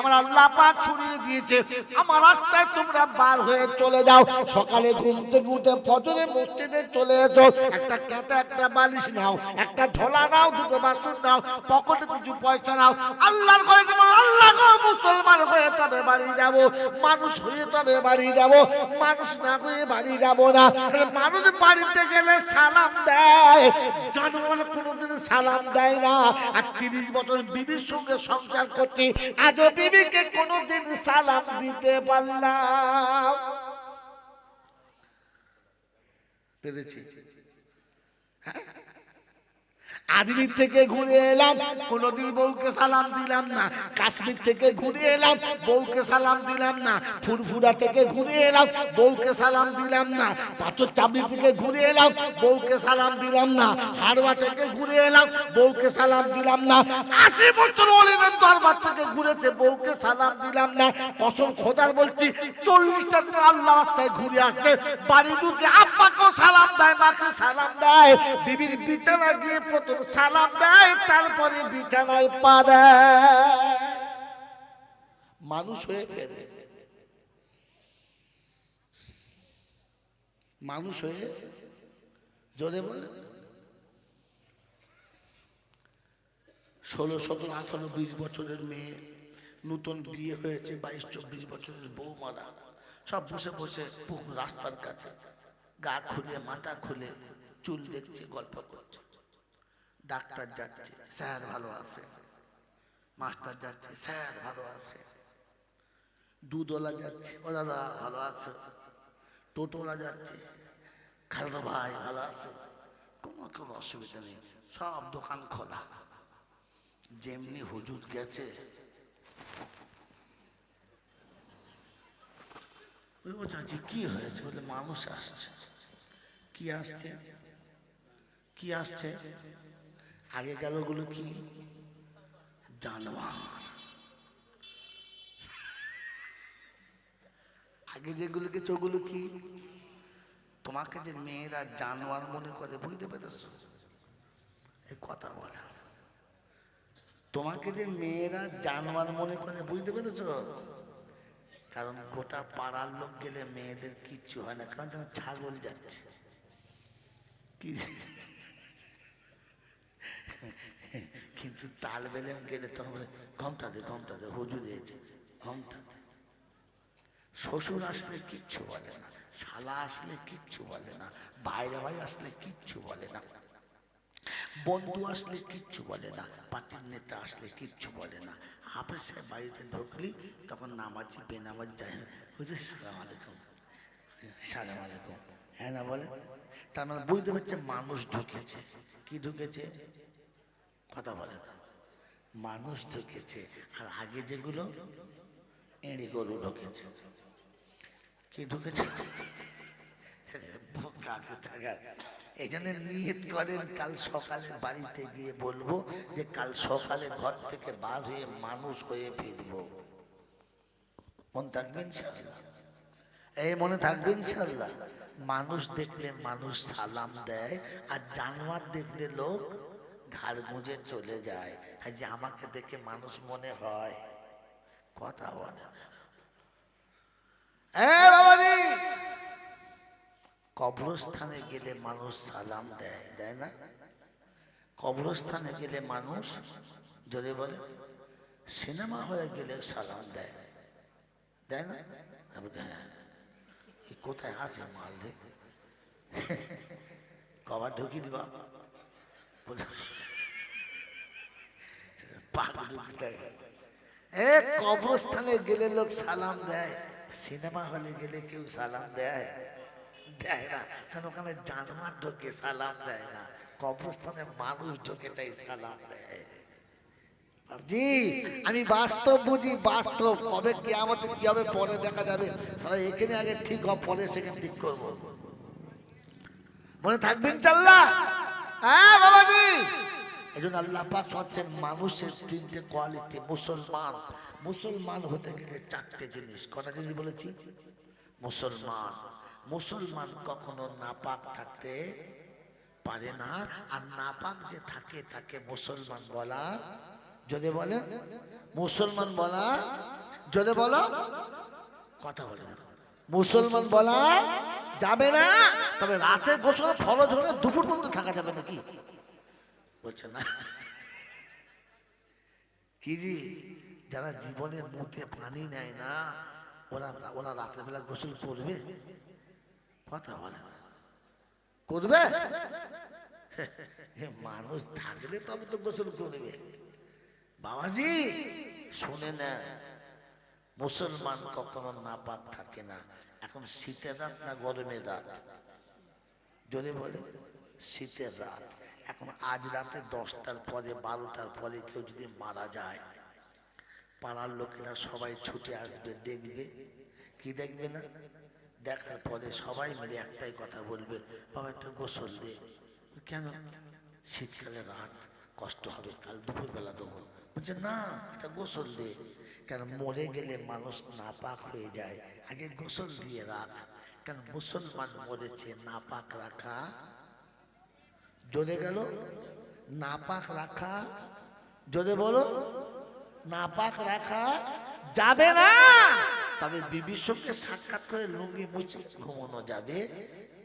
আমার আল্লাহ পাক ছড়িয়ে দিয়েছে। আমার রাস্তায় তোমরা বার হয়ে চলে যাও। সকালে ঘুম থেকে উঠে ফজরে মসজিদে চলে এসো। একটা কেতা একটা বালিশ নাও, একটা ঢোলা নাও, দুটো বাসন নাও, পকেটে কিছু পয়সা নাও। আল্লাহর ঘরে যেমন আল্লাহ মুসলমান হয়ে তবে বাড়ি যাব, মানুষ হয়ে তবে বাড়ি যাব, মানুষ না হয়ে বাড়ি যাব না। মানুষ বাড়িতে গেলে সালাম দেয়। জানোয়ার কোনোদিন সালাম দেয় না। আর তিরিশ বছর বিবির সঙ্গে সংসার করছি, আজও বিবিকে কোনোদিন সালাম দিতে পারলাম। পেরেছি। আজমির থেকে ঘুরে এলাম, কোনোদিন বউকে সালাম দিলাম না। কাশ্মীর থেকে ঘুরে এলাম, বউকে সালাম দিলাম না। ফুরফুরা থেকে ঘুরে এলাম, বউকে সালাম দিলাম না। পাথর চাবড়ি থেকে ঘুরে এলাম, বউকে সালাম দিলাম না। হাড়োয়া থেকে ঘুরে এলাম, বউকে সালাম দিলাম না। আশি বছর অলিবেন দরবার থেকে ঘুরেছে, বউকে সালাম দিলাম না। কসম খোদার বলছি, চল্লিশটা দিন আল্লাহ রাস্তায় ঘুরে আসতে বাড়ি ঢুকে আব্বাকেও সালাম দেয়, মাকে সালাম দেয়। বিবির বিছানা গিয়ে প্রথম সালাম দেয়, তারপরে বিছানায় পা দেয়। মানুষ হয়ে ফেরে মানুষ হয়ে জোরে বলে। ষোলো, সতেরো, আঠারো, বিশ বছরের মেয়ে, নতুন বিয়ে হয়েছে, বাইশ, চব্বিশ বছরের বউ মারা সব বসে বসে রাস্তার কাছে। গা খুলে, মাথা খুলে, চুল দেখছে, গল্প করছে। ডাক্তার যাচ্ছে, স্যার ভালো আছে। মাস্টার যাচ্ছে, স্যার ভালো আছে। দুধওয়ালা যাচ্ছে, ও দাদা ভালো আছে। টোটোওয়ালা যাচ্ছে, খালদা ভাই ভালো আছে। কোনো কোনো অসুবিধা নেই, সব দোকান খোলা। যেমনি হুজুর গেছে। ও চাচি, কি হয়েছে? বলে, মানুষ আসছে। কি আসছে? কি আসছে? আগে গেলগুলো কি? জানোয়ার। আগে যেগুলোকে ওগুলো কি? তোমাকে যে মেয়েরা জানোয়ার মনে করে, বুঝতে পেরেছ? এই কথা বলা। তোমাকে যে মেয়েরা জানোয়ার মনে করে, বুঝতে পেরেছ? কারণ গোটা পাড়ার লোক গেলে মেয়েদের কিচ্ছু হয় না, কারণ যেন ছাগল যাচ্ছে। কিন্তু তাল বেলেম গেলে তখন ঘমটা দে ঘমটা দে, হুজুর এসেছে, ঘমটা দে। শ্বশুর আসলে কিচ্ছু বলে না, শালা আসলে কিচ্ছু বলে না, বাইরে ভাই আসলে কিচ্ছু বলে না, বন্ধু আসলে কিচ্ছু বলে না, পার্টির নেতা আসলে কিচ্ছু বলে না। আপসে বাড়িতে ঢুকলি, তখন নামাজি, বেনামাজ যায় বুঝলি সালাম আলাইকুম সালাম আলাইকুম। হ্যাঁ না বলে? তার মানে বুঝতে পারছে মানুষ ঢুকেছে। কি ঢুকেছে? কথা বলে না। মানুষ ঢুকেছে। আর আগে যেগুলো এড়ি গরু ঢুকেছে। কি ঢুকেছে? এই জন্য নিয়ত করেন, কাল সকালে বাড়িতে গিয়ে বলব যে কাল সকালে ঘর থেকে বার হয়ে মানুষ হয়ে ফিরবো। মন থাকবেন ইনশাআল্লাহ। এই মনে থাকবে ইনশাল্লাহ মানুষ দেখলে মানুষ সালাম দেয়, আর জানোয়ার দেখলে লোক ঘাড় গুঁজে চলে যায়। যে আমাকে দেখে মানুষ মনে হয়, কথা বলে কবরস্থানে গেলে মানুষ সালাম দেয় দেয় না? কবরস্থানে গেলে মানুষ যদি বলে, সিনেমা হয়ে গেলে সালাম দেয়। দেয় না? হ্যাঁ। কোথায় আছে মাল রে? কবার ঢুকি দিবা? কবরস্থানে গেলে লোক সালাম দেয়, সিনেমা হলে গেলে কেউ সালাম দেয়? দেয় না। কারণ ওখানে জানোয়ার ঢোকে সালাম দেয় না। কবরস্থানে মানুষ ঢোকে তাই সালাম দেয়। জি, আমি বাস্তব বুঝি, বাস্তব। কবে কে আমাদের কি হবে, পরে দেখা যাবে। এখানে আগে ঠিক হবে পরে সেখানে ঠিক করব। মনে থাকবেন চাল্লা হ্যাঁ বাবাজি। এই জন্য আল্লাহ পাক হচ্ছেন মানুষের তিনটে কোয়ালিটি, মুসলমান। মুসলমান হতে গেলে চারটে জিনিস। কটা জিনিস বলেছি? মুসলমান। মুসলমান কখনো নাপাক থাকতে পারে না। আর নাপাক যে থাকে, তাকে মুসলমান বলা যদি বলে, মুসলমান বলা জোরে বলো, কথা বলে। মুসলমান বলা যাবে না, তবে রাতে গোসল, ফরজ হলে দুপুর পর্যন্ত থাকা যাবে নাকি? বলছে, না। কি জি? যারা জীবনের মুখে পানি নেয় না, ওরা ওরা রাতের বেলা গোসল করবে? কথা বলে না। করবে? মানুষ থাকলে তবে তো গোসল করবে। বাবাজি, শুনে না মুসলমান কখনো নাপাক থাকে না। এখন শীতের রাত না গরমের রাত? যদি বলে, শীতের রাত। এখন আজ রাতে দশটার পরে, বারোটার পরে কেউ যদি মারা যায়, পাড়ার লোকেরা সবাই ছুটে আসবে, দেখবে। কি দেখবে না? দেখার পরে সবাই মিলে একটাই কথা বলবে, বাবা, একটা গোসল দে। কেন? শীতকালে রাত, কষ্ট হবে, কাল দুপুরবেলা দেবো বলছে, না এটা গোসল দে। কেন, মরে গেলে মানুষ নাপাক হয়ে যায়। আগে গোসল দিয়ে রাখ। কেন, মুসলমান মরেছে, নাপাক রাখা। জোরে গেল। নাপাক রাখা। জোরে বলো। নাপাক রাখা যাবে না। তবে বিবির সঙ্গে সাক্ষাৎ করে লুঙ্গি মুছে ঘুমানো যাবে।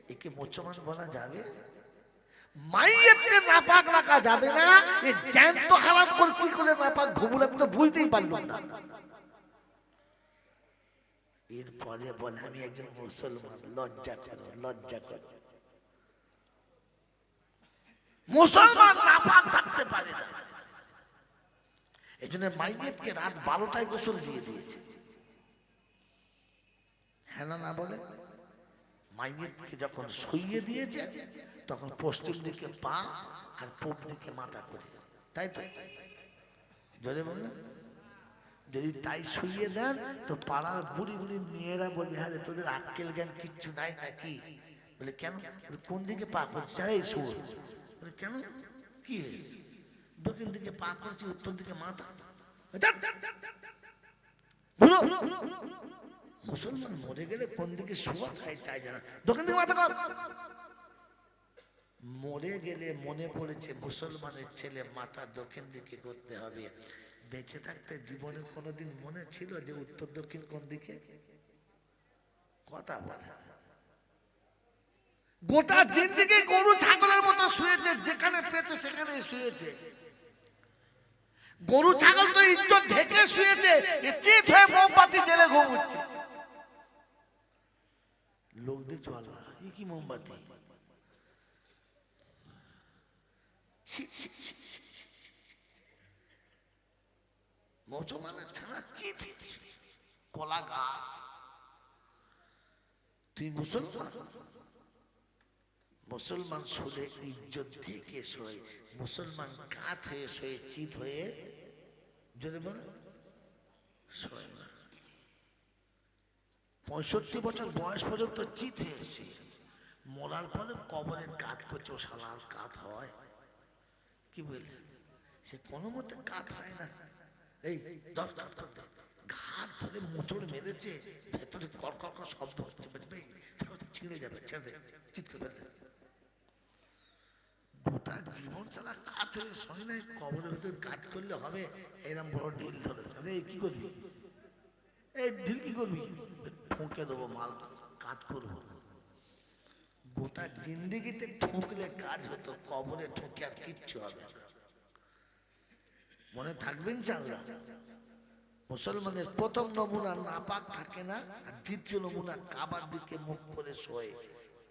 একে মুসলমান বলা যাবে? মাইয়েরকে নাপাক রাখা যাবে না। করে কি করে ঘুমুল আমি তো বুঝতেই পারলাম না। এরপরে বলে, আমি একজন মুসলমান, লজ্জা করো লজ্জা করো। মুসলমান নাপাক থাকতে পারে না। এই জন্য মাইয়েতকে রাত বারোটায় গোসল দিয়ে দিয়েছে। হ্যাঁ না বলে? মাইয়েতকে যখন শুইয়ে দিয়েছে, তখন পশ্চিম দিকে পা আর পূব দিকে মাথা করে। তাই তো? যদি বলে যদি তাই শুইয়ে দেন, তো পাড়ার বুড়ি বুড়ি মেয়েরা বলবে হ্যাঁ তোদের আক্কেল জ্ঞান কিচ্ছু নাই নাকি? বলে, কেন? কোন দিকে পা করছে আরে শুভ। বলে, কেন? কি হয়েছে? দক্ষিণ দিকে পা করছে, উত্তর দিকে মাথা। মুসলমান মরে গেলে কোন দিকে শোয়া খায় তাই জানা। দক্ষিণ দিকে মাথা কর মরে গেলে মনে পড়েছে মুসলমানের ছেলে, মাথা দক্ষিণ দিকে করতে হবে। বেঁচে থাকতে জীবনে কোনোদিন মনে ছিল যে উত্তর দক্ষিণ কোন দিকে? কথা বলে। গোটা জিন্দিগি গরু, ছাগলের মতো শুয়েছে, যেখানে পেয়েছে সেখানে শুয়েছে। গরু, ছাগল তো ইজ্জত ঢেকে শুয়েছে চিত হয়ে মোমবাতি জেলে ঘুমুচ্ছে। লোক দেখছ আল্লাহ এ কি মোমবাতি ছানা কলা গাছ তুই মুসলমান মুসলমান শুলে ইজ্জত থেকে শোয় মুসলমান কাত হয়ে শোয়ে চিত হয়ে যদি বলে শোয় না পঁয়ষট্টি বছর বয়স পর্যন্ত চিত হয়ে শুয়ে মরার পরে কবরের কাত করছে, ও শালার কাত হয়। কি বললেন সে কোনো মতে কাত হয় না। এই দশ কাত করতে। ঘাট ধরে মোচড় মেরেছে, ভেতরে কর কর কর শব্দ হচ্ছে বুঝবে ছিঁড়ে যাবে, ছেড়ে দে চিৎকার ফেলতে গোটা জীবন ছাড়া কাজ হয়ে সঙ্গে নাই, কবরের ভেতরে কাজ করলে হবে এরকম বড় ঢিল ধরেছে। কি করবি? এই ঢিল কি করবি? ঠুকে দেবো, মাল কাজ করব। গোটা জিন্দিগিতে ঠুকলে কাজ হতো, কবরে ঠুকে আর কিচ্ছু হবে মনে থাকবেন চাল্লা মুসলমানের প্রথম নমুনা নাপাক থাকে না, আর দ্বিতীয় নমুনা কাবার দিকে মুখ করে শোয়ে।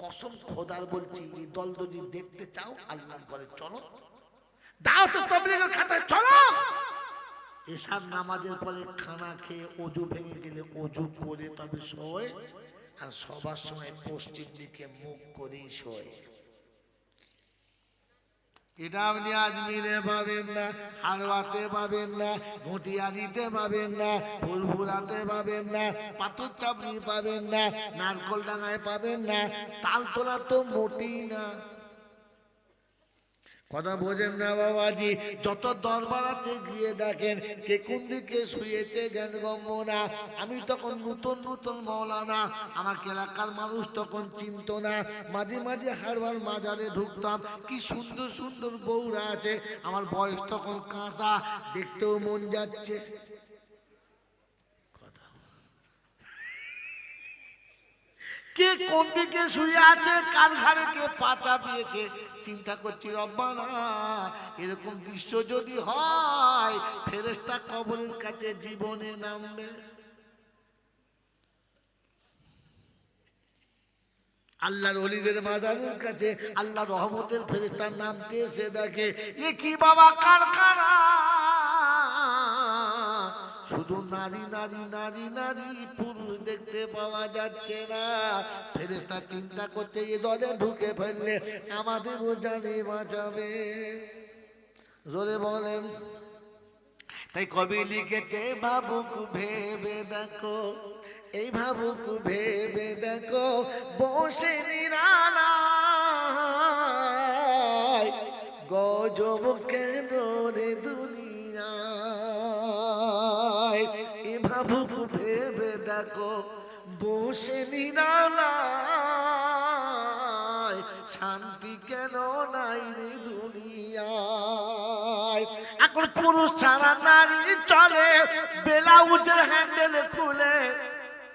কসম খোদার বলছি, এই দল যদি দেখতে চাও আল্লাহ করে চলো। দাও তো তবলিগের খাতায়, চলো! এসব নামাজের পরে খানা খেয়ে অজু ভেঙে গেলে অজু করে তবে শোয়, আর সবার সময় পশ্চিম দিকে মুখ করেই শোয়। এটা আপনি আজমিরে পাবেন না হারওয়াতে পাবেন না ঘটিয়ারিতে পাবেন না ফুলফুরাতে পাবেন না, পাথর চাপড়ি পাবেন না, নারকল ডাঙায় পাবেন না, তালতলা তো মোটেই না। কথা বোঝেন না বাবাজি, যত দরবার আছে গিয়ে দেখেন কে কোন দিকে শুয়েছে জ্ঞান না আমি তখন নতুন নতুন মৌলানা। আমাকে এলাকার মানুষ তখন চিনত না। মাঝে মাঝে হারবার মাজারে ঢুকতাম। কি সুন্দর সুন্দর বউরা আছে। আমার বয়স তখন কাঁচা, দেখতেও মন যাচ্ছে। কে কোন দিকে শুয়ে আছে, কার ঘাড়ে কে পা চাপিয়েছে? চিন্তা করছি, রব্বানা, এরকম দৃশ্য যদি হয় ফেরেস্তা কবরের কাছে জীবনে নামবে। আল্লাহর অলিদের মাজারের কাছে আল্লাহ রহমতের ফেরেস্তার নামতে এসে দেখে? এ কি বাবা কারখানা শুধু নারী নারী নারী নারী, পুরুষ দেখতে পাওয়া যাচ্ছে না। ফেরেস্তা চিন্তা করতে এ দলে ঢুকে ফেললে আমাদেরও জানে বাঁচাবে। জোরে বলেন। তাই কবি লিখেছে, ভাবুক ভেবে দেখো, এই ভাবুক ভেবে দেখো, বসে নিরালায়, গজব কেন রে দুনিয়ায় ভাবুক ভেবে দেখো, বসে নিরালায়, শান্তি কেন নাই রে দুনিয়ায়? এখন পুরুষ ছাড়া নারী চলে বেলাউজের হ্যান্ডেল খুলে।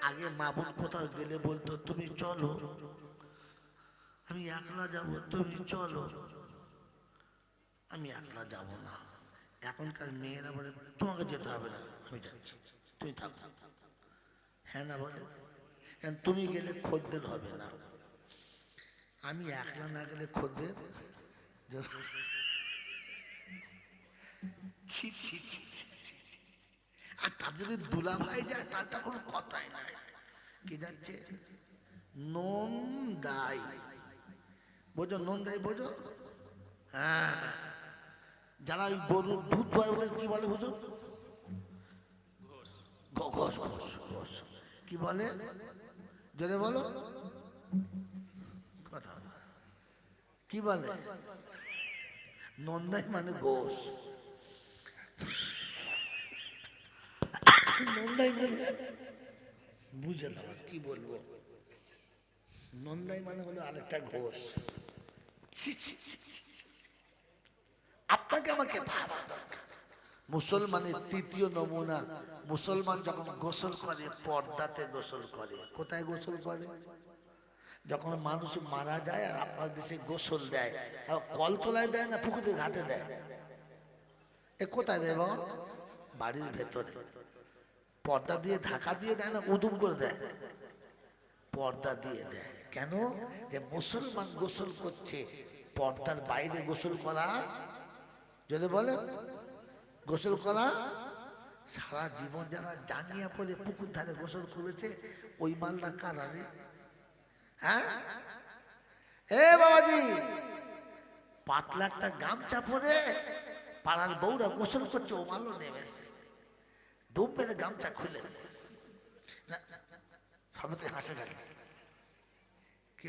আগে মা বোন কোথাও গেলে বলতো, তুমি চলো। আমি একলা যাব, তুমি চলো। আমি একলা যাব না। এখনকার মেয়েরা বলে, তোমাকে যেতে হবে না। আমি যাচ্ছি। তুমি থাকো হ্যাঁ না বলে। কারণ তুমি গেলে খদ্দের হবে না। আমি একলা না গেলে খদ্দের? ছি ছি ছি। আর তার যদি দুলা ভাই যায়, তার তো কোনো কথাই নাই। কি যাচ্ছে? নন দাই বোঝো নন দাই বোঝো? হ্যাঁ। যারা ওই গরুর দুধ হয় ওদের কি বলে বুঝো? কি বলে? জোরে বলো। কথা কি বলে? নন্দাই মানে ঘোষ। নন্দাই মানে বুঝে দাও কি বলব? নন্দাই মানে হলো আরেকটা ঘোষ। আপনাকে আমাকে ভাবা দরকার। মুসলমানের তৃতীয় নমুনা মুসলমান যখন গোসল করে পর্দাতে গোসল করে। কোথায় গোসল করে? যখন মানুষ মারা যায় আর আপনার দেশে গোসল দেয় আর কলতলায় দেয় না পুকুরের ঘাটে দেয়। এ কোথায় দেয় বাড়ির ভেতরে। পর্দা দিয়ে ঢাকা দিয়ে দেয় না উদুম করে দেয়? পর্দা দিয়ে দেয় কেন? যে মুসলমান গোসল করছে পর্দার বাইরে গোসল করা যদি বলে? গোসল করা। সারা জীবন যারা জাঙ্গিয়া পরে পুকুর ধারে গোসল করেছে ওই মালটা কারা রে? হ্যাঁ? এ বাবাজি পাতলা একটা গামছা পরে পাড়ার বউরা গোসল করছে ও মালও নেমেছে ডুব মেরে গামছা খুলে নিয়েছে না, সবে তো হাসে গেল কি?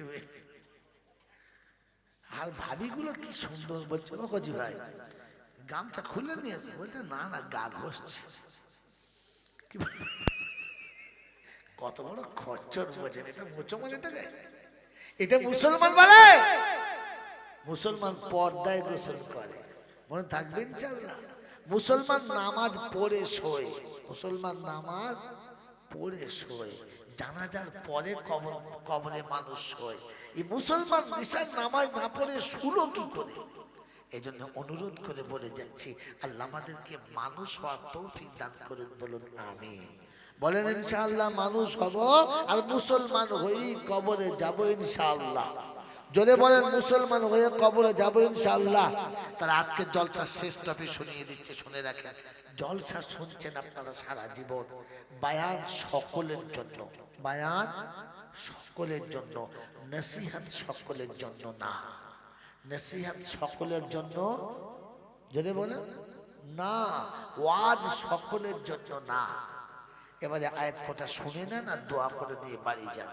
আর ভাবিগুলো কি সুন্দর বলছে ভাই। গামছা খুলে নিয়েছে, বলছে, না না, গা ঘষছে। কত বড় খচ্চর বোঝেন, এটা মুসলমান এটা এটা মুসলমান বলে? মুসলমান পর্দায় গোসল করে। মনে থাকবেন ইনশাল্লাহ মুসলমান নামাজ পড়ে শোয়। মুসলমান নামাজ পড়ে শোয়। জানাজার পরে কবর কবরে মানুষ শোয়। এই মুসলমান নিশার নামাজ না পড়ে শুলো কি করে? এই জন্য অনুরোধ করে বলে যাচ্ছি, আল্লাহ আমাদেরকে মানুষ হওয়ার তৌফিক দান করুন, বলুন আমিন। বলেন ইনশাআল্লাহ মানুষ হব আর মুসলমান হয়েই কবরে যাব ইনশাআল্লাহ। যদি বলেন মুসলমান হয়ে কবরে যাব ইনশাআল্লাহ। তার আজকে জলসা শেষ টপে শুনিয়ে দিচ্ছে, শুনে রাখেন। জলসা শুনছেন আপনারা সারা জীবন। বায়ান সকলের জন্য, বায়ান সকলের জন্য, নসিহাত সকলের জন্য না। নসিহাত সকলের জন্য, যদি বলে, না, ওয়াজ সকলের জন্য না। এবারে আয়াত কটা শুনে নেন আর দোয়া করে দিয়ে বাড়ি যান।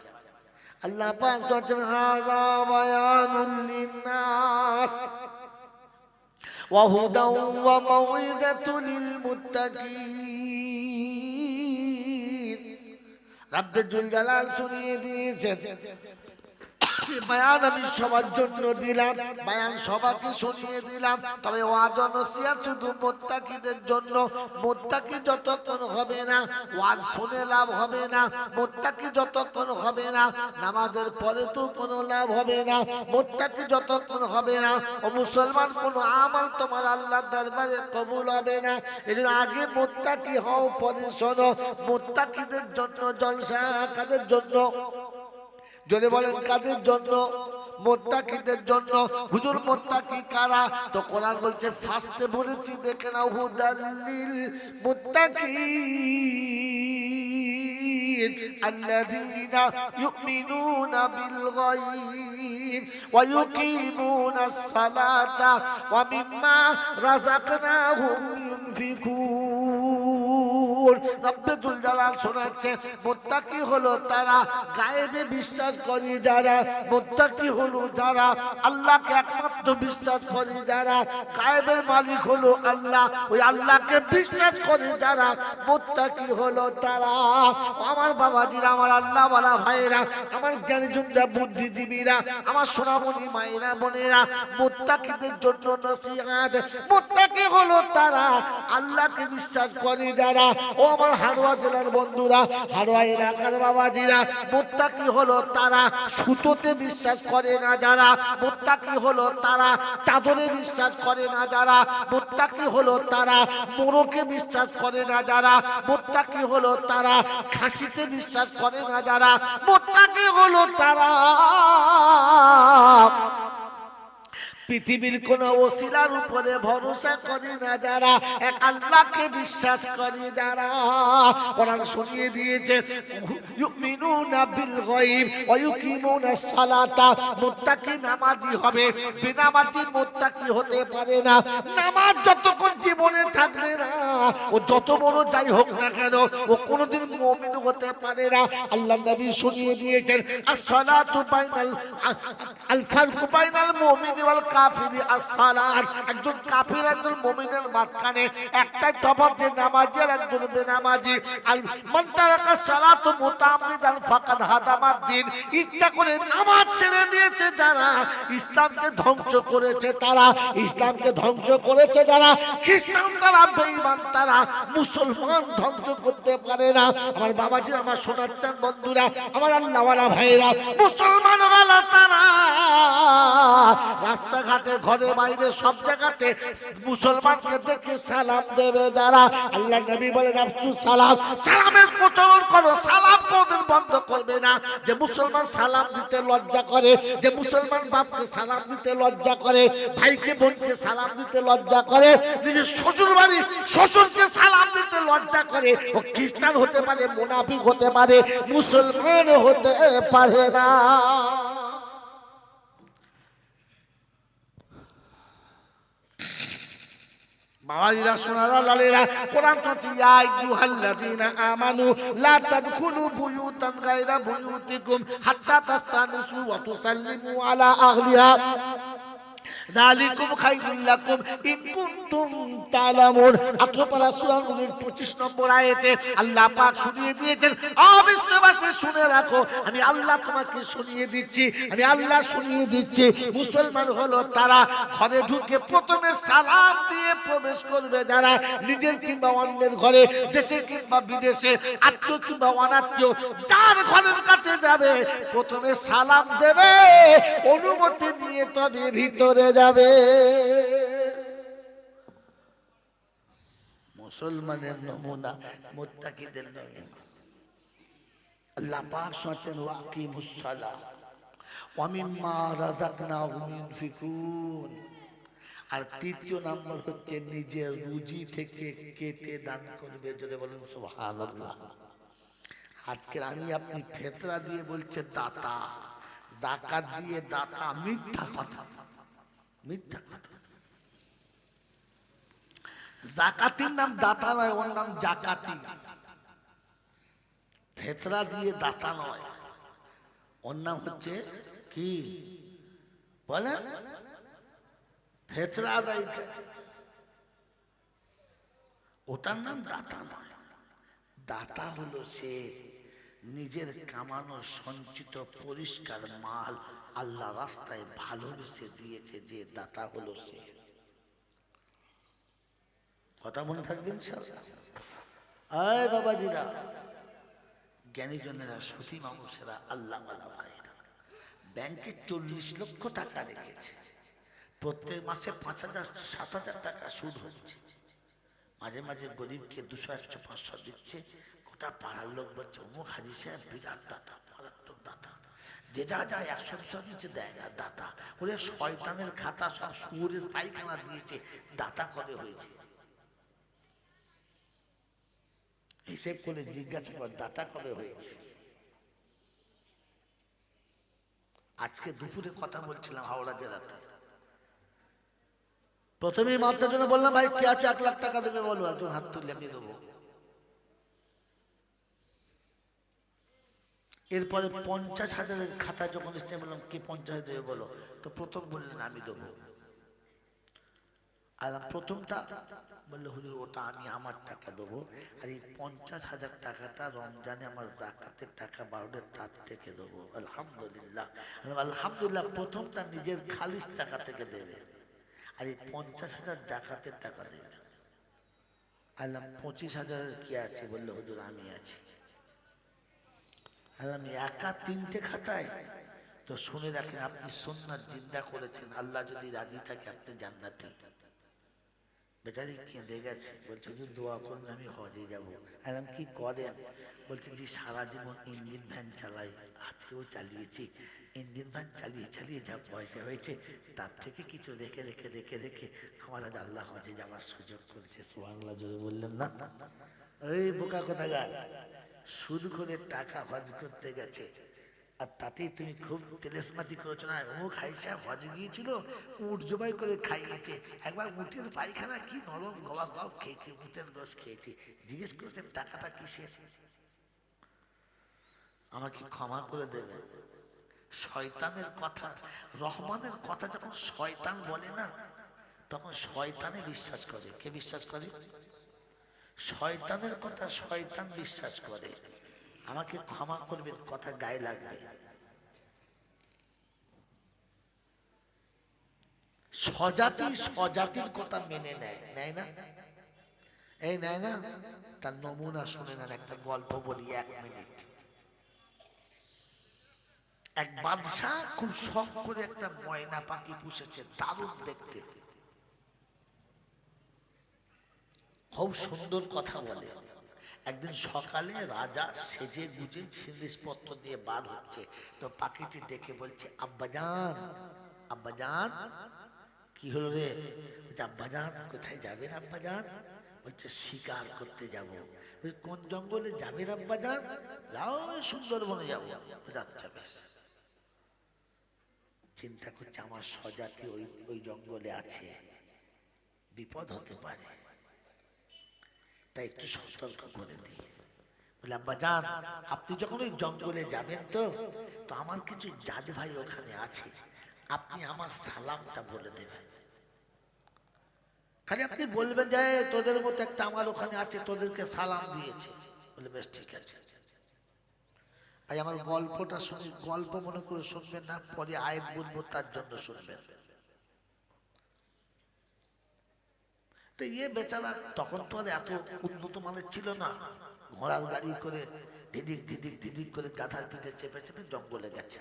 আল্লাহ পাক বলছেন হাযা বায়ানুল লিন্নাস ওয়া হুদাও ওয়া মাউইযাতুল লিল মুত্তাকিন রাব্বে জুল জালাল শুনিয়ে দিয়েছেন। বায়ান আমি সবার জন্য দিলাম? বায়ান সবাইকে শুনিয়ে দিলাম। তবে ওয়াজ নসিহত শুধু মোত্তাকিদের জন্য। মোত্তাকি যতক্ষণ হবে না, ওয়াজ শুনে লাভ হবে না। মোত্তাকি যতক্ষণ হবে না, নামাজের পরে তো কোনো লাভ হবে না। মোত্তাকি যতক্ষণ হবে না, ও মুসলমান কোনো আমল তোমার আল্লাহ দরবারে কবুল হবে না। এর আগে মোত্তাকি হও, পরে শোনো। মোত্তাকিদের জন্য, জলসা কাদের জন্য যদি বলেন কাদের জন্য? মোত্তাকিদের জন্য। হুজুর মোত্তাকি কারা? তো কোরআন বলছে ফাস্টে বলেছি, দেখে নাও হুদাল্লিল মুত্তাকিন الذين يؤمنون بالغيب ويقيمون الصلاة ومما رزقناهم ينفقون রব্বে দুলজালাল শোনাচ্ছে মোত্তাকি হলো তারা গায়েবে বিশ্বাস করে যারা মোত্তাকি হলো যারা আল্লাহকে একমাত্র বিশ্বাস করে যারা গায়েবের মালিক হলো আল্লাহ, ওই আল্লাহকে বিশ্বাস করে যারা মোত্তাকি হলো তারা। আমার বাবাজিরা, আমার আল্লাহ বলা ভাইরা আমার জ্ঞানীজনরা বুদ্ধিজীবীরা, আমার সোনামণি মায়েরা, বোনেরা, মোত্তাকিদের জন্য নসিহাত, মোত্তাকি হলো তারা, আল্লাহকে বিশ্বাস করে যারা। ও আমার হাড়োয়া জেলার বন্ধুরা, হাড়োয়া এলাকার বাবাজিরা, মোত্তাকি হলো তারা, সুতোতে বিশ্বাস করে না যারা, মোত্তাকি হলো তারা, চাদরে বিশ্বাস করে না যারা, মোত্তাকি হলো তারা মোরকে বিশ্বাস করে না যারা, মোত্তাকি হলো তারা, খাসিতে বিশ্বাস করে না যারা মোত্তাকি হলো তারা। পৃথিবীর কোন ওসিলার উপরে ভরসা করে না যারা, এক আল্লাহকে বিশ্বাস করে যারা। কোরআন শুনিয়ে দিয়েছে, ইউমিনুনা বিল গায়ব, ওয়া ইউকিমুনা সালাতা। মুত্তাকি নামাজি হবে, বেনামাজি মুত্তাকি হতে পারে না। নামাজ যতক্ষণ জীবনে থাকবে না, ও যত বড় যাই হোক না কেন, ও কোনোদিন মুমিন হতে পারে না। আল্লাহ নবী শুনিয়ে দিয়েছেন as-salatu বাইনাল আল ফারকু বাইনাল মুমিনি ওয়াল কাফিরি as-সালাত একজন কাফির, একজন মুমিনের মাঝখানে একটাই তফাৎ, যে নামাজি একজন বেনামাজি। আল মান তারাকা সালাতু মুতাআম্মিদান ফাকাদ হাদামাদ দিন। ইচ্ছা করে নামাজ ছেড়ে দিয়েছে যারা, ইসলামকে ধ্বংস করেছে তারা, ইসলামকে ধ্বংস করেছে যারা, খ্রিস্টান তারা, বেঈমান তারা, মুসলমান ধ্বংস করতে পারে না। আমার বাবাজি, আমার সোনাত্মার বন্ধুরা, আমার আল্লাহওয়ালা ভাইরা মুসলমান তারা রাস্তাঘাটে ঘরে বাইরে সব জায়গাতে মুসলমানকে দেখে সালাম দেবে যারা। আল্লাহ নবী বলেন আফসু সালাম। সালামের প্রচলন করো, সালাম কোনদিন বন্ধ করবে না। যে মুসলমান সালাম দিতে লজ্জা করে, যে মুসলমান বাপকে সালাম দিতে লজ্জা করে, ভাইকে বোনকে সালাম দিতে লজ্জা করে, নিজের শ্বশুর বাড়ি শ্বশুরকে সালাম দিতে লজ্জা করে, ও খ্রিস্টান হতে পারে, মোনাফিক হতে পারে, মুসলমান হতে পারে না। বাবাজিরা, সোনারা, লালেরা, কোরআন কাছে ইয়া আইয়ুহাল্লাযীনা আমানু, লা তাদখুলু বুয়ুতান গায়রা বুয়ুতিকুম হাত্তা তাস্তানিসু ওয়া তুসাল্লিমু আলা আহলিহা। যালিকুম খায়রুল লাকুম ইন কুনতুম তা'লামুন। 18 পারা সূরা নূরের 25 নম্বর আয়াতে আল্লাহ পাক শুনিয়ে দিয়েছেন অবিশ্ববাসী শুনে রাখো, আমি আল্লাহ তোমাকে শুনিয়ে দিচ্ছি, আমি আল্লাহ শুনিয়ে দিচ্ছি। মুসলমান হলো তারা ঘরে ঢুকে প্রথমে সালাম দিয়ে প্রবেশ করবে যারা নিজের কিংবা অন্যের ঘরে, দেশে কিংবা বিদেশে, আত্মীয় কিংবা অনাত্মীয়, যার ঘরের কাছে যাবে, প্রথমে সালাম দেবে, অনুমতি দিয়ে তবে ভিতরে যাবে। মুসলমানের নমুনা, মুত্তাকিদের আল্লাহ পাক শুনছেন ওয়াকিমুস সালাহ ওয়া মিম্মা রাযাকনাহুম ইউনফিকুন আর তৃতীয় নাম্বার হচ্ছে, নিজের রুজি থেকে কেটে দান করবে যদি বলেন, সুবহানাল্লাহ। আজকে আমি আপনি ফেতরা দিয়ে বলছে, দাতা। জাকাত দিয়ে দাতা, মিথ্যা কথা। মিথ্যা কথা। জাকাতির নাম দাতা নয়, ওর নাম জাকাতি। ফেতরা দিয়ে দাতা নয়। ওর নাম হচ্ছে কি? বলে? ফেতরা ওটার নাম দাতা নয়। দাতা হলো সে নিজের কামানো সঞ্চিত পরিষ্কার মাল আল্লাহ রাস্তায় ভালোবেসে দিয়েছে, যে দাতা হলো সে। কথা মনে থাকবেন বাবাজিরা জ্ঞানীজনেরা সুখী মানুষেরা আল্লাহ ভাইরা ব্যাংকে চল্লিশ লক্ষ টাকা রেখেছে। প্রত্যেক মাসে পাঁচ হাজার, সাত হাজার টাকা সুদ হচ্ছে। মাঝে মাঝে গরিবকে দুশো একশো পাঁচশো দিচ্ছে গোটা পাড়ার লোক বলছে অমুক হাজি সাহেব বিরাট দাতা, মারাত্মক দাতা। যে যা যা একশো দুশো দিচ্ছে দেয় না, দাতা। ওরে শয়তানের খাতা সব সুরের পায়খানা দিয়েছে, দাতা কবে হয়েছে? হিসেব করে জিজ্ঞাসা কর, দাতা কবে হয়েছে? আজকে দুপুরে কথা বলছিলাম হাওড়া জেলাতে। প্রথমেই মাত্রার জন্য বললাম, ভাই, কে আছে? এক লাখ টাকা দেবে বলো, একজন হাত তুললে আমি দেবো। এরপরে পঞ্চাশ হাজারের খাতা যখন এসছে বললাম, কে পঞ্চাশ দেবে বলো? তো প্রথম বললেন, আমি দেবো। আর প্রথমটা বলল, হুজুর, ওটা আমি আমার টাকা দেবো। আর এই পঞ্চাশ হাজার টাকাটা রমজানে আমার জাকাতের টাকা বারোটা তার থেকে দেবো। আলহামদুলিল্লাহ। আলহামদুলিল্লাহ, প্রথমটা নিজের খালিস টাকা থেকে দেবে আর এই পঞ্চাশ হাজার জাকাতের টাকা দেবে। আল্লাহ পঁচিশ হাজারের কি আছে? বলল, হুজুর, আমি আছি। আল্লাহ একা তিনটে খাতায়? তো শুনে রাখেন, আপনি সোননাথ জিন্দা করেছেন। আল্লাহ যদি রাজি থাকে, আপনি জান্নাতি। বেচারি কেঁদে গেছে। বলছে যে দোয়া করুন, আমি হজে যাব। আলাম কি করেন? বলছে যে সারা জীবন ইঞ্জিন ভ্যান চালাই। আজকেও চালিয়েছি। ইঞ্জিন ভ্যান চালিয়ে চালিয়ে যা পয়সা হয়েছে, তার থেকে কিছু রেখে রেখে রেখে রেখে আমার আজ আল্লাহ হজে যাওয়ার সুযোগ করেছে। সোহাংলা জোরে বললেন না? ওই বোকা কথা গাছ সুদ করে টাকা হজ করতে গেছে। আর তাতে তুমি খুব তেলেসমাতি করেছ না? ও খাইছে হজ গিয়েছিল উঠ জবাই করে খাইয়েছে। একবার উটের পায়খানা কি নরম গবা গব খেয়েছে, উটের দোষ খেয়েছে। জিজ্ঞেস করেছেন টাকাটা কিসের? আমাকে ক্ষমা করে দেবে। শয়তানের কথা, রহমানের কথা যখন শয়তান বলে না, তখন শয়তানে বিশ্বাস করে। কে বিশ্বাস করে? শয়তানের কথা শয়তান বিশ্বাস করে। আমাকে ক্ষমা করবেন, কথা গায়ে লাগবে। স্বজাতি স্বজাতির কথা মেনে নেয় নেয় না? এই নেয় না? তার নমুনা শুনে নেন, একটা গল্প বলি, এক মিনিট। এক বাদশাহ খুব শখ করে একটা ময়না পাখি পুষেছে, দারুণ দেখতে। খুব সুন্দর কথা বলে। একদিন সকালে রাজা সেজে গুজে জিনিসপত্র দিয়ে বার হচ্ছে। তো পাখিটি দেখে বলছে আব্বাজান আব্বাজান কি হলো রে? বলছে আব্বাজান কোথায় যাবেন আব্বাজান বলছে, শিকার করতে যাব। কোন জঙ্গলে যাবেন আব্বাজান যাও, সুন্দরবনে যাব। আচ্ছা বেশ। চিন্তা করছে, আমার স্বজাতি ওই ওই জঙ্গলে আছে। বিপদ হতে পারে। তাই একটু সতর্ক করে দিই। বলে, আব্বা যান, আপনি যখন ওই জঙ্গলে যাবেন তো তো আমার কিছু জাজ ভাই ওখানে আছে। আপনি আমার সালামটা বলে দেবেন। খালি আপনি বলবেন যে তোদের মতো একটা আমার ওখানে আছে, তোদেরকে সালাম দিয়েছে। বলে, বেশ, ঠিক আছে। আজ আমার গল্পটা শুনে, গল্প মনে করে শুনবেন না, পরে আয়ের বলব, তার জন্য শুনবেন। তো ইয়ে বেচারা তখন তো আর এত উন্নত মানের ছিল না। ঘোড়ার গাড়ি করে ধিদিক ধিদিক ধিদিক করে গাধার পিঠে চেপে চেপে জঙ্গলে গেছে।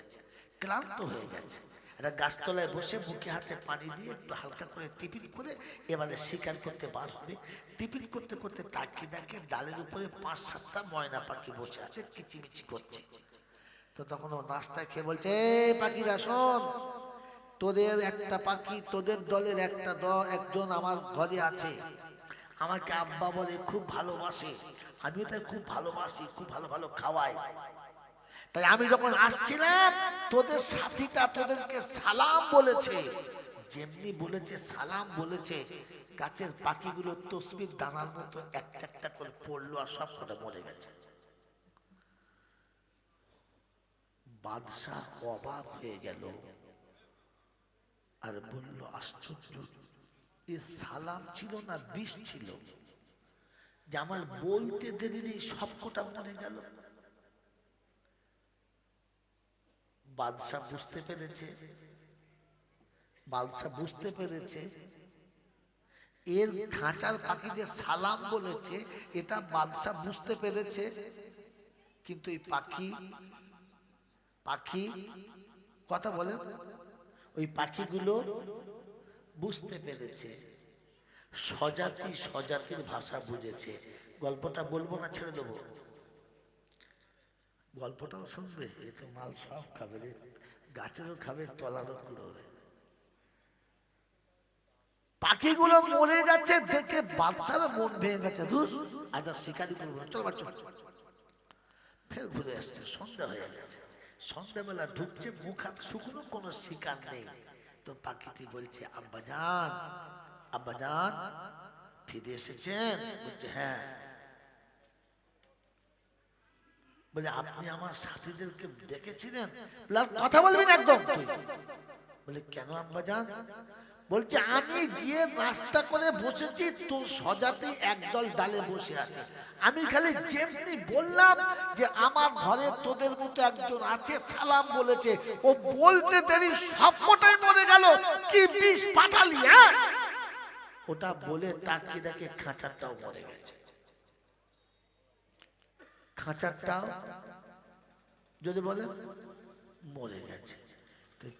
ক্লান্ত হয়ে গেছে। একটা গাছতলায় বসে মুখে হাতে পানি দিয়ে একটু হালকা করে টিফিন করে এবারে শিকার করতে বার হবে। টিফিন করতে করতে তাকিয়ে দেখে ডালের উপরে পাঁচ, সাতটা ময়না পাখি বসে আছে, কিচিমিচি করছে। তো তখন ও নাস্তায় খেয়ে বলছে, "এই পাখিরা, শোন তোদের একটা পাখি, তোদের দলের একটা দল একজন আমার ঘরে আছে। আমাকে আব্বা বলে, খুব ভালোবাসে। আমিও তাই খুব ভালোবাসি, খুব ভালো ভালো খাওয়াই। তাই আমি যখন আসছিলাম, তোদের সাথীটা তোদেরকে সালাম বলেছে। যেমনি বলেছে, সালাম বলেছে। গাছের পাখিগুলো তসবির দানার মতো একটা একটা করে পড়ল আর সব কটা মরে গেছে। বাদশাহ অবাক হয়ে গেল। আর বলল, আশ্চর্য, এ সালাম ছিল না বিষ ছিল? যে আমার বলতে দেরি নেই, সব কটা মরে গেল। বাদশাহ বুঝতে পেরেছে, বাদশাহ বুঝতে পেরেছে, এর খাঁচার পাখি যে সালাম বলেছে, এটা বাদশাহ বুঝতে পেরেছে, কিন্তু এই পাখি পাখি কথা বলে ওই পাখিগুলো বুঝতে পেরেছে। স্বজাতি স্বজাতির ভাষা বুঝেছে। গল্পটা বলব না, ছেড়ে দেবো? গল্পটাও শুনবে, এ তো মাল সব খাবে রে। গাছেরও খাবে, তলারও কুড়োবে। পাখিগুলো মরে যাচ্ছে, দেখে বাদশার মন ভেঙে গেছে। ধুস আজ আর শিকারি করব। চল বাচ্চা। ফের ঘুরে আসছে, সন্ধ্যা হয়ে গেছে। সন্ধ্যাবেলা ঢুকছে মুখ হাত শুকনো কোনো শিকার নেই। তো পাখিটি বলছে আব্বাজান আব্বাজান ফিরে এসেছেন বলছে হ্যাঁ। বলে আপনি আমার সাথীদেরকে দেখেছিলেন? বলে, "আর কথা বলবেন একদম। বলে কেন আব্বাজান বলছে, আমি গিয়ে নাস্তা করে বসেছি তোর সজাতে একদল ডালে বসে আছে। আমি খালি যেমনি বললাম যে, আমার ঘরে তোদের মতো একজন আছে, সালাম বলেছে। ও বলতে দেরি, সবকটাই মরে গেল। কি বিষ পাঠালি হ্যাঁ? ওটা বলে তাকিয়ে দেখে খাঁচারটাও মরে গেছে। খাঁচারটাও যদি বলে, মরে গেছে।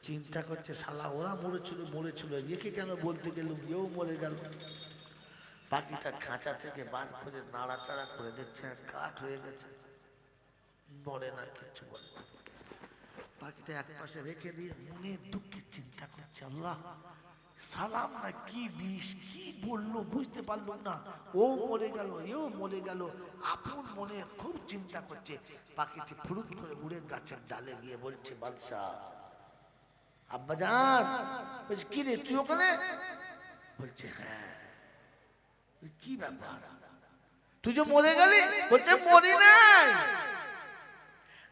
চিন্তা করছে শালা, ওরা মরেছিল মরেছিল। একে কেন বলতে গেল? এও মরে গেল। পাখিটা খাঁচা থেকে বার করে নাড়াচাড়া করে দেখছে কাঠ হয়ে গেছে। নড়ে না কিছু বলে পাখিটা এক পাশে রেখে দিয়ে মনে দুঃখে চিন্তা করছে, আল্লাহ, সালাম না, কি বিষ, কি বলল বুঝতে পারলাম না। ও মরে গেল, এও মরে গেল। আপন মনে খুব চিন্তা করছে। পাখিটি ফুরুত করে উড়ে গাছের ডালে গিয়ে বলছে, বাদশাহ আব্বাজান, বলছে, কি রে, তুই ওখানে? বলছে হ্যাঁ। কি ব্যাপার? তুই যে মরে গেলি? বলছে, মরি নাই।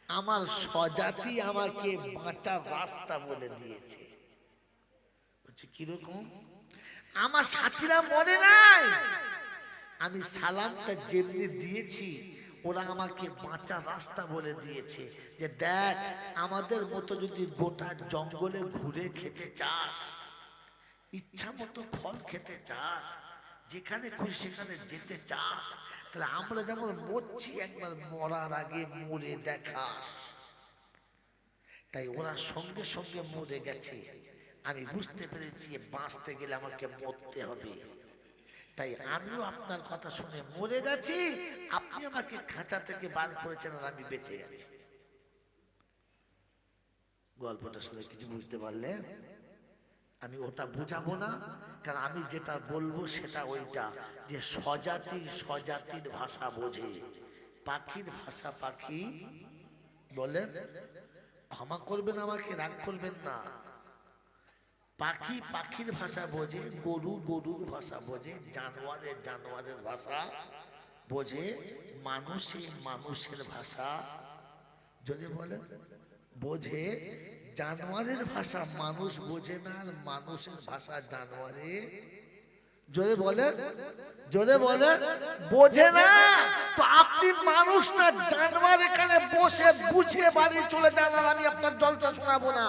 আমার স্বজাতি আমাকে বাঁচার রাস্তা বলে দিয়েছে। বলছে, কীরকম? আমার সাথীরা মরে নাই। আমি সালামটা যেমনি দিয়েছি ওরা আমাকে বাঁচার রাস্তা বলে দিয়েছে যে দেখ, আমাদের মতো যদি গোটা জঙ্গলে ঘুরে খেতে চাস, ইচ্ছা মতো ফল খেতে চাস, যেখানে খুশি সেখানে যেতে চাস, তাহলে আমরা যেমন মরছি, একবার মরার আগে মরে দেখাস। তাই ওরা সঙ্গে সঙ্গে মরে গেছে। আমি বুঝতে পেরেছি, বাঁচতে গেলে আমাকে মরতে হবে। তাই আমিও আপনার কথা শুনে মরে গেছি। আপনি আমাকে খাঁচা থেকে বার করেছেন আর আমি বেঁচে গেছি। গল্পটা শুনে কিছু বুঝতে পারলেন? আমি ওটা বুঝাবো না, কারণ আমি যেটা বলব সেটা ওইটা, যে স্বজাতি স্বজাতির ভাষা বোঝে। পাখির ভাষা পাখি বলে ক্ষমা করবেন আমাকে, রাগ করবেন না। পাখি পাখির ভাষা বোঝে, গরু গরুর ভাষা বোঝে, জানোয়ারের জানোয়ারের ভাষা বোঝে মানুষই মানুষের ভাষা যদি বলে বোঝে, জানোয়ারের ভাষা মানুষ বোঝে না আর মানুষের ভাষা জানোয়ারে। জোরে বলে জোরে বলে বোঝে না, তো আপনি মানুষ না জানোয়ার এখানে বসে বুঝে বাড়ি চলে যান আর আমি আপনার জলটা শোনাবো না।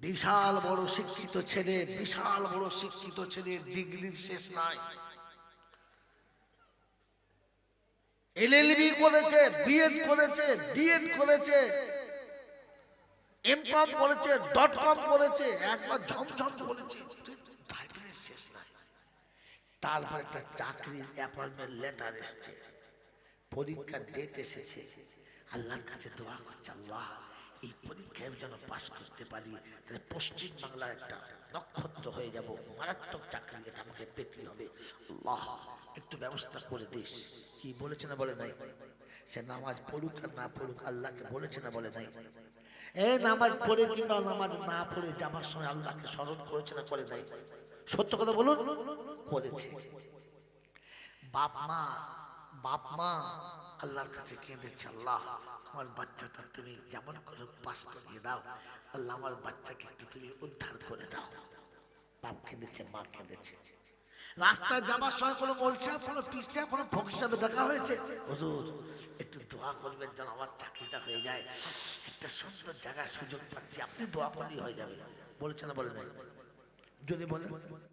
বিশাল বড় শিক্ষিত ছেলে, বিশাল বড় শিক্ষিত ছেলে, ডিগ্রির শেষ নাই। এলএলবি করেছে, বিএড করেছে, ডিএড করেছে এম কম করেছে ডট কম করেছে, একবার ঝমঝম করেছে টাইটেলের শেষ নাই। তারপর একটা চাকরির অ্যাপয়েন্টমেন্ট লেটার এসেছে পরীক্ষার ডেট এসেছে। আল্লাহর কাছে দোয়া করছে, আল্লাহ। এই পরীক্ষায় যেন পাশ করতে পারি, তাহলে পশ্চিম বাংলার একটা নক্ষত্র হয়ে যাব, মারাত্মক চাকরি এটা আমাকে পেতে হবে। আল্লাহ, একটু ব্যবস্থা করে দিস। কি বলেছে না বলে নাই? সে নামাজ পড়ুক আর না পড়ুক, আল্লাহকে বলেছে না বলে নাই? এ নামাজ পড়ে কিংবা নামাজ না পড়ে যাবার সময় আল্লাহকে স্মরণ করেছে না করে নাই? সত্য কথা বলুন। করেছে বাপ মা বাপ মা আল্লাহর কাছে কেঁদেছে, আল্লাহ, আমার বাচ্চাটা তুমি যেমন করে পাশ করিয়ে দাও, আল্লাহ আমার বাচ্চাকে একটু তুমি উদ্ধার করে দাও। বাপ কেঁদেছে, মা কেঁদেছে। রাস্তায় যাবার সময় কোনো মোলসা কোনো পিসা, কোনো ফকির সাহেব দেখা হয়েছে? হুজুর, একটু দোয়া করবেন যেন আমার চাকরিটা হয়ে যায়। একটা সুন্দর জায়গায় সুযোগ পাচ্ছি, আপনি দোয়া করলেই হয়ে যাবে। বলেছে না বলে যদি বলে।